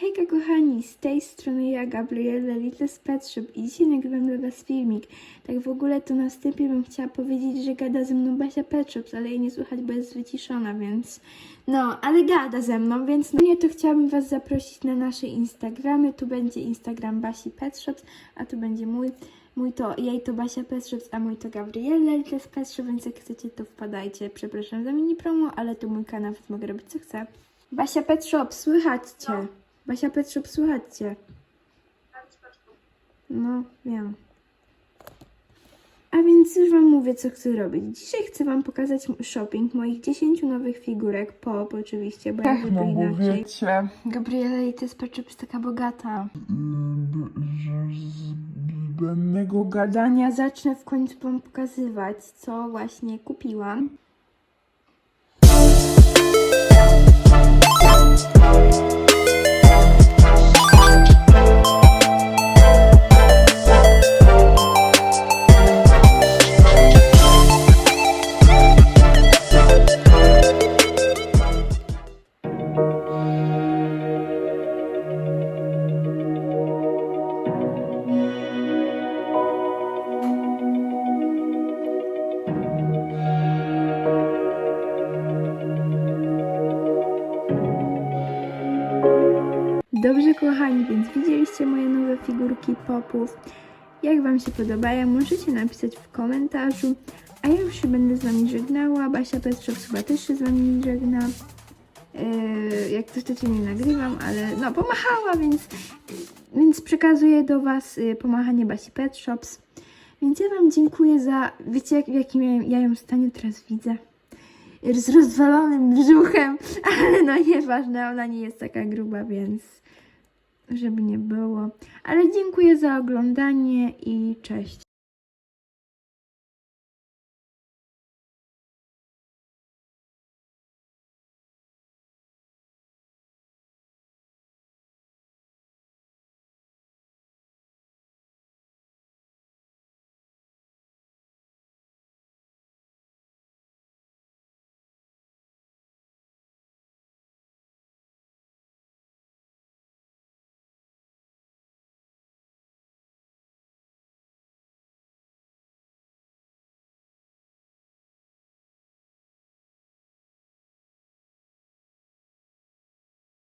Hejka kochani, z tej strony ja, Gabriela Little Pet Shop i dzisiaj nagrywam dla Was filmik. Tak w ogóle to na wstępie bym chciała powiedzieć, że gada ze mną Basia Pet Shops, ale jej nie słychać, bo jest wyciszona, więc... No, ale gada ze mną, więc no nie, to chciałabym Was zaprosić na nasze Instagramy. Tu będzie Instagram Basi Pet Shops, a tu będzie mój. Mój to, jej to Basia Shops, a mój to Gabriela Little Pet Shop, więc jak chcecie to wpadajcie. Przepraszam za mini promo, ale to mój kanał, więc mogę robić co chcę. Basia Pet Shop, słychać Cię. Basia Pet Shop, słychać Cię. No, wiem. A więc już Wam mówię, co chcę robić. Dzisiaj chcę Wam pokazać shopping moich 10 nowych figurek, pop oczywiście, bo jakby No to inaczej. Gabriela i to jest Pet Shop jest taka bogata. z zbędnego gadania Ja zacznę w końcu Wam pokazywać, co właśnie kupiłam. Dobrze, kochani, więc widzieliście moje nowe figurki popów. Jak Wam się podobają, możecie napisać w komentarzu. A ja już się będę z Wami żegnała. Basia Petrzow chyba też się z Wami żegna. Yy, jak to wcześniej nie nagrywam, ale no pomachała, więc, więc przekazuję do Was yy, pomachanie Basi Pet Shops. Więc ja Wam dziękuję za, wiecie jak, w jakim ja, ja ją stanie teraz widzę? Z rozwalonym brzuchem, ale no nieważne, ona nie jest taka gruba, więc żeby nie było. Ale dziękuję za oglądanie i cześć.